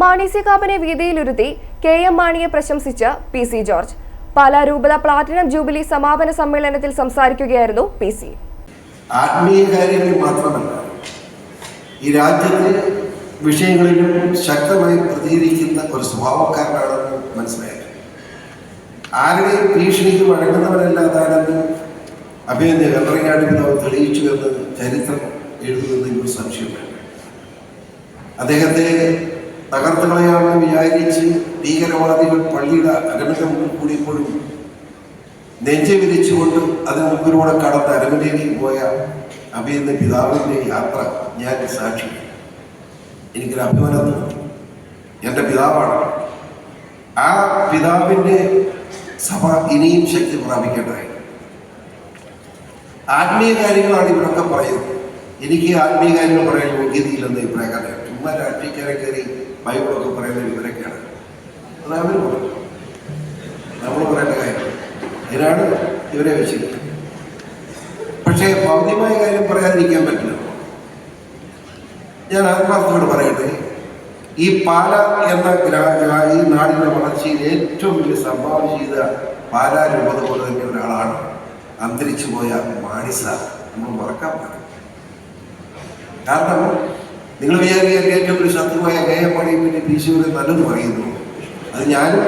Mani C കാപ്പനെ വേദിയിലിരുത്തി K M മാണിയെ പ്രശംസിച്ച് P C George. Pala platinum jubilee സമാപന സമ്മേളനത്തിൽ സംസാരിക്കുകയായിരുന്നു പി സി. ആത്മീയ കാര്യങ്ങളിൽ മാത്രമല്ല ഈ രാജ്യത്തെ വിഷയങ്ങളിലും ശക്തമായി പ്രതികരിക്കുന്ന ഒരു സ്വഭാവക്കാരനാണെന്ന് മനസ്സിലായത് ആരുടെയും ഭീഷണിക്ക് വഴങ്ങുന്നവരല്ലാതാണെന്ന് അഭിനന്ദ കല്ലറങ്ങാടി പിതാവ് തെളിയിച്ചു എന്ന് ചരിത്രം എഴുതുന്നതിൽ ഒരു സംശയമില്ല അദ്ദേഹത്തെ തകർത്ത് കളയാമെന്ന് വിചാരിച്ച് ഭീകരവാദികൾ പള്ളിയുടെ അരമന്റെ മുമ്പിൽ കൂടിയപ്പോഴും നെഞ്ചെ വിരിച്ചുകൊണ്ട് അതിന് മുമ്പിലൂടെ കടന്ന് അരമനയിലേക്ക് പോയ അഭിയെന്ന പിതാവിന്റെ യാത്ര ഞാൻ സാക്ഷി എനിക്കൊരു അഭിമാനം എന്റെ പിതാവാണ്. ആ പിതാവിന്റെ സഭ ഇനിയും ശക്തി പ്രാപിക്കേണ്ടതായി. ആത്മീയ കാര്യങ്ങളാണ് ഇവരൊക്കെ പറയുന്നത്. എനിക്ക് ആത്മീയ കാര്യങ്ങൾ പറയാൻ യോഗ്യതയില്ലെന്ന് അഭിപ്രായക്കാരെ ചുമ്മാ രാഷ്ട്രീയക്കാരെ കയറി ബൈബിളൊക്കെ പറയുന്നത് ഇവരൊക്കെയാണ്. അത് അവർ നമ്മൾ പറയേണ്ട കാര്യം. അതിനാണ് ഇവരെ വെച്ചിരിക്കുന്നത്. പക്ഷേ ഭൗതികമായ കാര്യം പറയാതിരിക്കാൻ പറ്റില്ല. ഞാൻ ആത്മാർത്ഥത്തോട് പറയട്ടെ. ഈ പാല എന്ന ഈ നാടിന്റെ വളർച്ചയിൽ ഏറ്റവും വലിയ സംഭാവന ചെയ്ത പാലാരൂപത പോലെ തന്നെ ഒരാളാണ് അന്തരിച്ചു പോയ മാണിസ. നമ്മൾ മറക്കാൻ പാടില്ല. കാരണം നിങ്ങൾ വിചാരിക്കാൻ ഏറ്റവും ഒരു ശത്രുവായ കയപ്പണിയും പിന്നെ പി സി ഒരു നല്ലത് പറയുന്നു അത് ഞാനും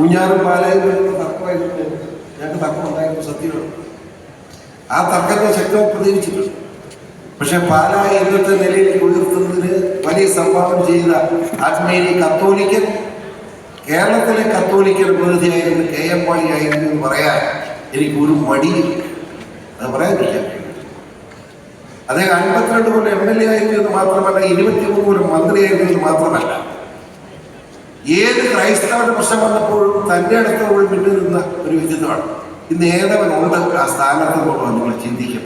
ഊഞ്ഞാറും പാലായും തമ്മിലുള്ള തർക്കമായിരുന്നു ഞങ്ങൾക്ക് തർക്കം ഉണ്ടായിരുന്നു സത്യമാണ്. ആ തർക്കത്തെ ശക്തമായി പ്രതികരിച്ചിട്ടുണ്ട്. പക്ഷെ പാല ഇന്നത്തെ നിലയിൽ ഉയർത്തുന്നതിന് വലിയ സംഭാവന ചെയ്ത ആത്മീയ കത്തോലിക്കൻ കേരളത്തിലെ കത്തോലിക്കൻ പ്രതിനിധിയായിരുന്നു കെ എം മാണി ആയിരുന്നു എന്ന് പറയാൻ എനിക്ക് ഒരു മടിയില്ല. അത് പറയാനില്ല അദ്ദേഹം അൻപത്തിരണ്ട് കൊല്ലം എം എൽ എ ആയിരുന്നു എന്ന് മാത്രമല്ല ഇരുപത്തിമൂന്ന് കൊല്ലം മന്ത്രിയായിരുന്നു എന്ന് മാത്രമല്ല. ഏത് ക്രൈസ്തവന്റെ പ്രശ്നം വന്നപ്പോഴും തന്റെ അടുത്തോളം പിന്നിൽ നിന്ന ഒരു വ്യക്തിത്വമാണ് ഇന്ന് ഏതവനുണ്ട് ആ സ്ഥാനത്ത് പോകണം നിങ്ങൾ ചിന്തിക്കും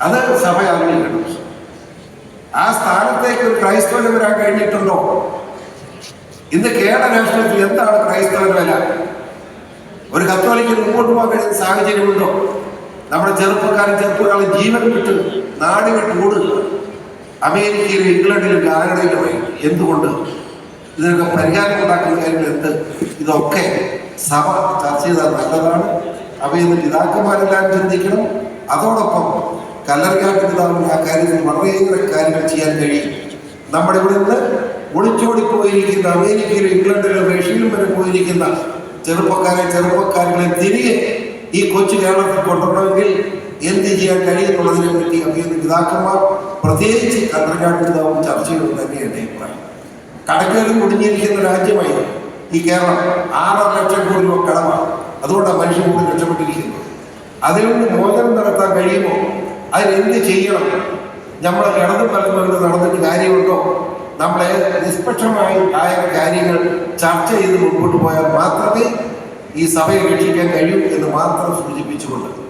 അത് സഭ അറിയിക്കണം ആ സ്ഥാനത്തേക്ക് ഒരു ക്രൈസ്തവന് വരാൻ കഴിഞ്ഞിട്ടുണ്ടോ? ഇന്ന് കേരള രാഷ്ട്രീയത്തിൽ എന്താണ് ക്രൈസ്തവന്റെ വില? ഒരു കത്തോലിക്കൽ മുമ്പോട്ട് പോകാൻ കഴിയുന്ന സാഹചര്യമുണ്ടോ? നമ്മുടെ ചെറുപ്പക്കാരൻ ചെറുപ്പക്കാരൻ ജീവൻ വിട്ട് നാട് വിട്ട് ഓടുക അമേരിക്കയിലും ഇംഗ്ലണ്ടിലും കാനഡയിലുമായി എന്തുകൊണ്ട്? ഇതിനൊക്കെ പരിഹാരം ഉണ്ടാക്കുന്ന കാര്യങ്ങൾ എന്ത് ഇതൊക്കെ സഭ ചർച്ച ചെയ്താൽ നല്ലതാണ്. അവയെന്ന് പിതാക്കന്മാരെല്ലാം ചിന്തിക്കണം. അതോടൊപ്പം കല്ലറിയാട്ട് പിതാവിന് ആ കാര്യത്തിൽ വളരെയേറെ കാര്യങ്ങൾ ചെയ്യാൻ കഴിയും. നമ്മുടെ ഇവിടെ നിന്ന് ഒളിച്ചോടി പോയിരിക്കുന്ന അമേരിക്കയിലും ഇംഗ്ലണ്ടിലും റഷ്യയിലും വരെ പോയിരിക്കുന്ന ചെറുപ്പക്കാരെ ചെറുപ്പക്കാരുകളെ തിരികെ ഈ കൊച്ചു കേരളത്തിൽ കൊണ്ടുവരണമെങ്കിൽ എന്ത് ചെയ്യാൻ കഴിയുന്നുള്ളതിനെ പറ്റി അഭിയുന്ന പിതാക്കന്മാർ പ്രത്യേകിച്ച് കണ്ടർകാട്ട് പിതാവും തന്നെ തന്നെയാണ് അഭിപ്രായം. കടക്കേറി കുടുങ്ങിയിരിക്കുന്ന രാജ്യമായി ഈ കേരളം ആറര ലക്ഷം കോടി രൂപ കടമാണ്. അതുകൊണ്ടാണ് മനുഷ്യൻ കൂടി രക്ഷപ്പെട്ടിരിക്കുന്നത് അതിലൊന്ന് മോചനം നടത്താൻ കഴിയുമോ? അതിനെന്ത് ചെയ്യണം? നമ്മൾ കിടന്നു പലതുകൊണ്ട് നടന്നിട്ട് കാര്യമുണ്ടോ? നമ്മളെ നിഷ്പക്ഷമായി ആയ കാര്യങ്ങൾ ചർച്ച ചെയ്ത് മുമ്പോട്ട് പോയാൽ മാത്രമേ ഈ സഭയെ രക്ഷിക്കാൻ കഴിയൂ എന്ന് മാത്രം സൂചിപ്പിച്ചുകൊണ്ട്